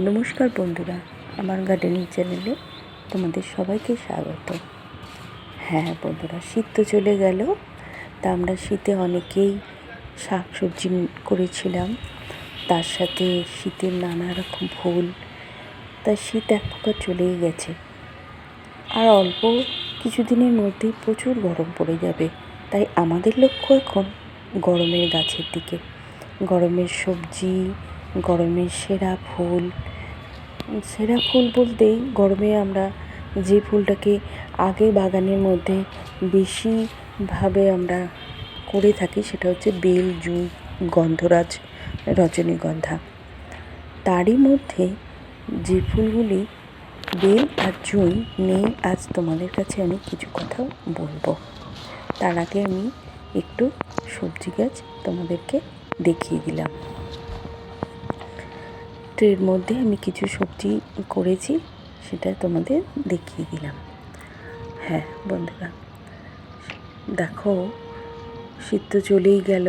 নমস্কার বন্ধুরা, আমার গার্ডেনিং চ্যানেলে তোমাদের সবাইকে স্বাগত। হ্যাঁ বন্ধুরা, শীত তো চলে গেল, তা আমরা শীতে অনেকেই শাক সবজি করেছিলাম। তার সাথে শীতের নানা রকম ফুল তাই শীত এক প্রকার চলেই গেছে। আর অল্প কিছুদিনের মধ্যেই প্রচুর গরম পড়ে যাবে, তাই আমাদের লক্ষ্য এখন গরমের গাছের দিকে। গরমের সবজি গরমের সেরা ফুল। সেরা ফুল বলতেই গরমে আমরা যে ফুলটাকে আগে বাগানের মধ্যে বেশিভাবে আমরা করে থাকি সেটা হচ্ছে বেল জুঁই গন্ধরাজ, রজনীগন্ধা। তারই মধ্যে যে ফুলগুলি বেল আর জুঁই নেই, আজ তোমাদের কাছে আমি কিছু কথা বলব। তার আগে আমি একটু সবজি গাছ তোমাদেরকে দেখিয়ে দিলাম। ট্রের মধ্যে আমি কিছু সবজি করেছি, সেটা তোমাদের দেখিয়ে দিলাম। হ্যাঁ বন্ধুরা, দেখো, শীত তো চলেই গেল,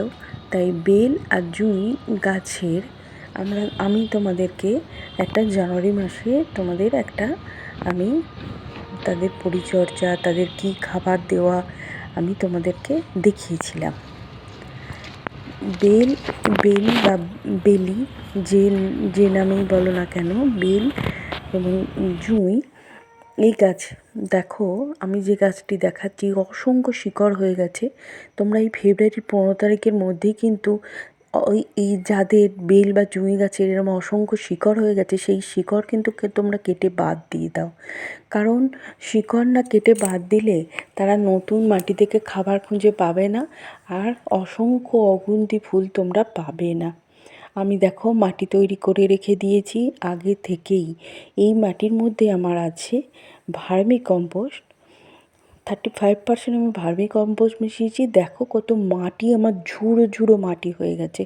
তাই বেল আর জুঁই গাছের আমরা, আমি তোমাদেরকে একটা জানুয়ারি মাসে তোমাদের একটা, আমি তাদের পরিচর্যা, তাদের কি খাবার দেওয়া, আমি তোমাদেরকে দেখিয়েছিলাম। বেল বেল বা বেলি, যে যে নামেই বলো না কেন, বেল এবং জুঁই, এই গাছ, দেখো, আমি যে গাছটি দেখাচ্ছি, অসংখ্য শিকড় হয়ে গেছে। তোমরা এই ফেব্রুয়ারির পনেরো তারিখের মধ্যেই কিন্তু ওই, এই যাদের বেল বা জুঁই গাছের এরকম অসংখ্য শিকড় হয়ে গেছে, সেই শিকড় কিন্তু তোমরা কেটে বাদ দিয়ে দাও। কারণ শিকড় না কেটে বাদ দিলে তারা নতুন মাটি থেকে খাবার খুঁজে পাবে না আর অসংখ্য অগুন্তি ফুল তোমরা পাবে না। আমি দেখো মাটি তৈরি করে রেখে দিয়েছি, আগে থেকেই। এই মাটির মধ্যে আমার আছে vermicompost thirty five percent আমি ভার্মি কম্পোস্ট মিশিয়েছি। দেখো কত মাটি, আমার ঝুড়ো ঝুড়ো মাটি হয়ে গেছে।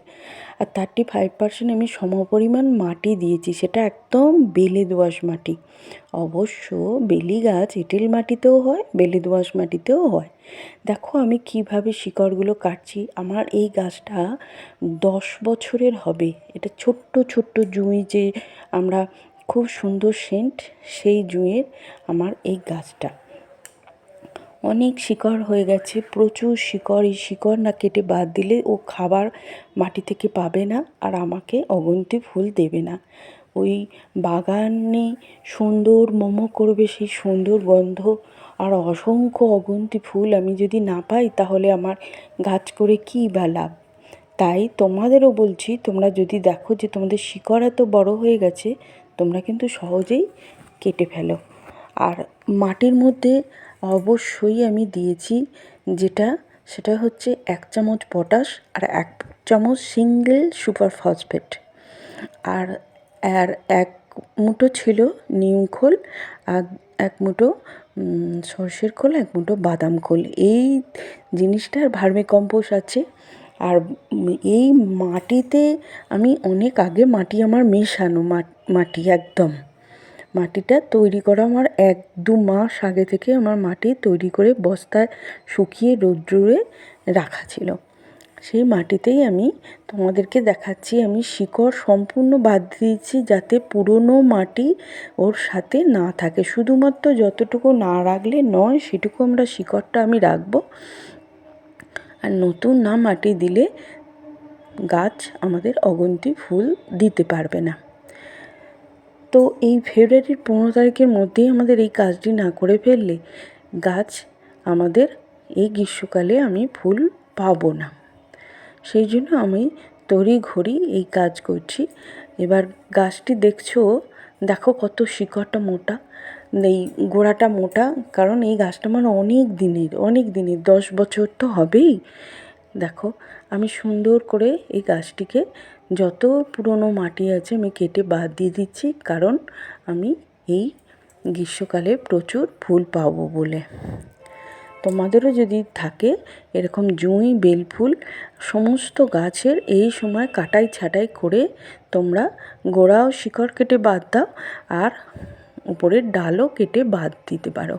আর থার্টি ফাইভ পার্সেন্ট আমি সমপরিমাণ মাটি দিয়েছি, সেটা একদম বেলে দোআঁশ মাটি। অবশ্য বেলি গাছ এঁটেল মাটিতেও হয় বেলে দোআঁশ মাটিতেও হয়। দেখো আমি কীভাবে শিকড়গুলো কাটছি। আমার এই গাছটা দশ বছরের হবে। এটা ছোট্ট ছোট্ট জুঁই যে আমরা খুব সুন্দর সেন্ট সেই জুঁয়ের আমার এই গাছটা। অনেক শিকড় হয়ে গেছে, প্রচুর শিকড় এই শিকড় না কেটে বাদ দিলে ও খাবার মাটি থেকে পাবে না আর আমাকে অগন্তি ফুল দেবে না। ওই বাগানে সুন্দর মোমো করবে সেই সুন্দর গন্ধ আর অসংখ্য অগন্তি ফুল আমি যদি না পাই তাহলে আমার গাছ করে কী বা লাভ? তাই তোমাদেরও বলছি, তোমরা যদি দেখো যে তোমাদের শিকড় এত বড় হয়ে গেছে, তোমরা কিন্তু সহজেই কেটে ফেলো। আর মাটির মধ্যে অবশ্যই আমি দিয়েছি যেটা, সেটা হচ্ছে এক চামচ পটাশ আর এক চামচ সিঙ্গেল সুপার ফসফেট। আর আর এক মুঠো ছিল নিম খোল, আর এক মুঠো সর্ষের খোল, এক মুঠো বাদাম খোল। এই জিনিসটার ভার্মি কম্পোস্ট আছে। আর এই মাটিতে আমি অনেক আগে মাটি আমার মেশানো মাটি একদম। মাটিটা তৈরি করা আমার এক দু মাস আগে থেকে আমার মাটি তৈরি করে বস্তায় শুকিয়ে রোদ্দুরে রাখা ছিল। সেই মাটিতেই আমি তোমাদেরকে দেখাচ্ছি, আমি শিকড় সম্পূর্ণ বাদ দিয়েছি যাতে পুরনো মাটি ওর সাথে না থাকে। শুধুমাত্র যতটুকু না রাখলে নয়, সেটুকু আমরা শিকড়টা আমি রাখব। আর নতুন না মাটি দিলে গাছ আমাদের অগন্তি ফুল দিতে পারবে না। তো এই ফেব্রুয়ারির পনেরো তারিখের মধ্যেই আমাদের এই কাজটি না করে ফেললে গাছ আমাদের এই গ্রীষ্মকালে আমি ফুল পাবো না। সেই জন্য আমি তড়ি ঘড়ি এই কাজ করছি। এবার গাছটি দেখছ, দেখো কত শিকড়টা মোটা, এই গোড়াটা মোটা, কারণ এই গাছটা আমার অনেক দিনের অনেক দিনের, দশ বছর তো হবেই। দেখো, আমি সুন্দর করে এই গাছটিকে যত পুরনো মাটি আছে আমি কেটে বাদ দিয়ে দিচ্ছি, কারণ আমি এই গ্রীষ্মকালে প্রচুর ফুল পাবো বলে। তোমাদেরও যদি থাকে এরকম জুঁই, বেলফুল, সমস্ত গাছের এই সময় কাটাই ছাটাই করে তোমরা গোড়া ও শিকড় কেটে বাদ দাও আর উপরের ডালও কেটে বাদ দিতে পারো।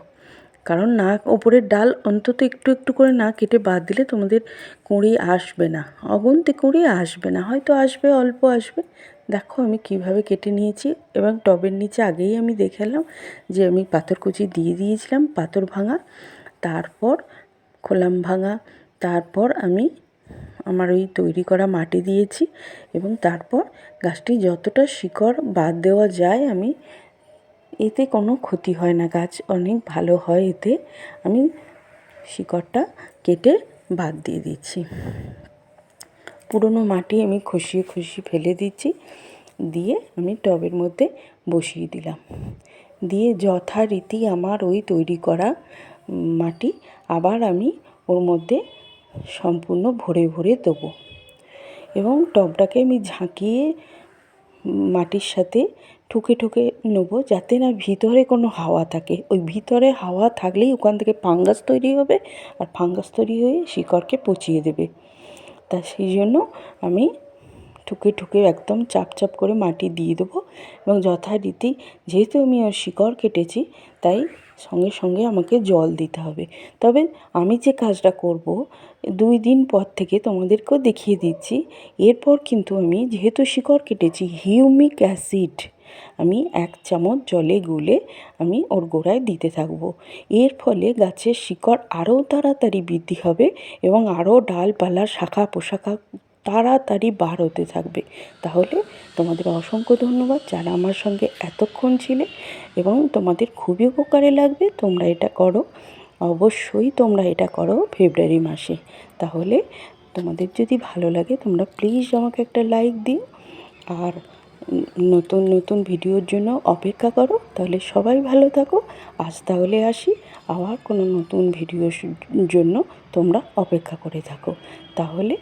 কারণ না ওপরের ডাল অন্তত একটু একটু করে না কেটে বাদ দিলে তোমাদের কুঁড়ি আসবে না। অগুন্তি কুঁড়ি আসবে না, হয়তো আসবে, অল্প আসবে। দেখো আমি কীভাবে কেটে নিয়েছি এবং টবের নিচে আগেই আমি দেখালাম যে আমি পাথরকুচি দিয়ে দিয়েছিলাম, পাথর ভাঙা, তারপর খোলাম ভাঙা, তারপর আমি আমার ওই তৈরি করা মাটি দিয়েছি এবং তারপর গাছটি যতটা শিকড় বাদ দেওয়া যায় আমি এতে কোনো ক্ষতি হয় না, গাছ অনেক ভালো হয় এতে। আমি শিকড়টা কেটে বাদ দিয়ে দিচ্ছি। পুরনো মাটি আমি খসিয়ে খসিয়ে ফেলে দিচ্ছি। দিয়ে আমি টবের মধ্যে বসিয়ে দিলাম। দিয়ে যথারীতি আমার ওই তৈরি করা মাটি আবার আমি ওর মধ্যে সম্পূর্ণ ভরে ভরে দেবো। এবং টবটাকে আমি ঝাঁকিয়ে মাটির সাথে ঠুকে ঠুকে নেব যাতে না ভিতরে কোনো হাওয়া থাকে। ওই ভিতরে হাওয়া থাকলেই ওখান থেকে ফাঙ্গাস তৈরি হবে আর ফাঙ্গাস তৈরি হয়ে শিকড়কে পচিয়ে দেবে। তা সেই জন্য আমি ঠুকে ঠুকে একদম চাপ চাপ করে মাটি দিয়ে দেবো এবং যথারীতি যেহেতু আমি ওর শিকড় কেটেছি, তাই সঙ্গে সঙ্গে আমাকে জল দিতে হবে। তবে আমি যে কাজটা করব, দুই দিন পর থেকে তোমাদেরকেও দেখিয়ে দিচ্ছি। এরপর কিন্তু আমি যেহেতু শিকড় কেটেছি, হিউমিক অ্যাসিড আমি এক চামচ জলে গুলে আমি ওর গোড়ায় দিতে থাকব। এর ফলে গাছের শিকড় আরও তাড়াতাড়ি বৃদ্ধি হবে এবং আরও ডালপালা শাখা পোশাখা তাড়াতাড়ি বার হতে থাকবে। তাহলে তোমাদের অসংখ্য ধন্যবাদ যারা আমার সঙ্গে এতক্ষণ ছিলে এবং তোমাদের খুবই উপকারে লাগবে, তোমরা এটা করো। অবশ্যই তোমরা এটা করো ফেব্রুয়ারি মাসে। তাহলে তোমাদের যদি ভালো লাগে তোমরা প্লিজ আমাকে একটা লাইক দিও। আর নতুন নতুন ভিডিওর জন্য অপেক্ষা করো, তাহলে সবাই ভালো থাকো। আজ তাহলে আসি, আবার কোনো নতুন ভিডিওর জন্য তোমরা অপেক্ষা করে থাকো। তাহলে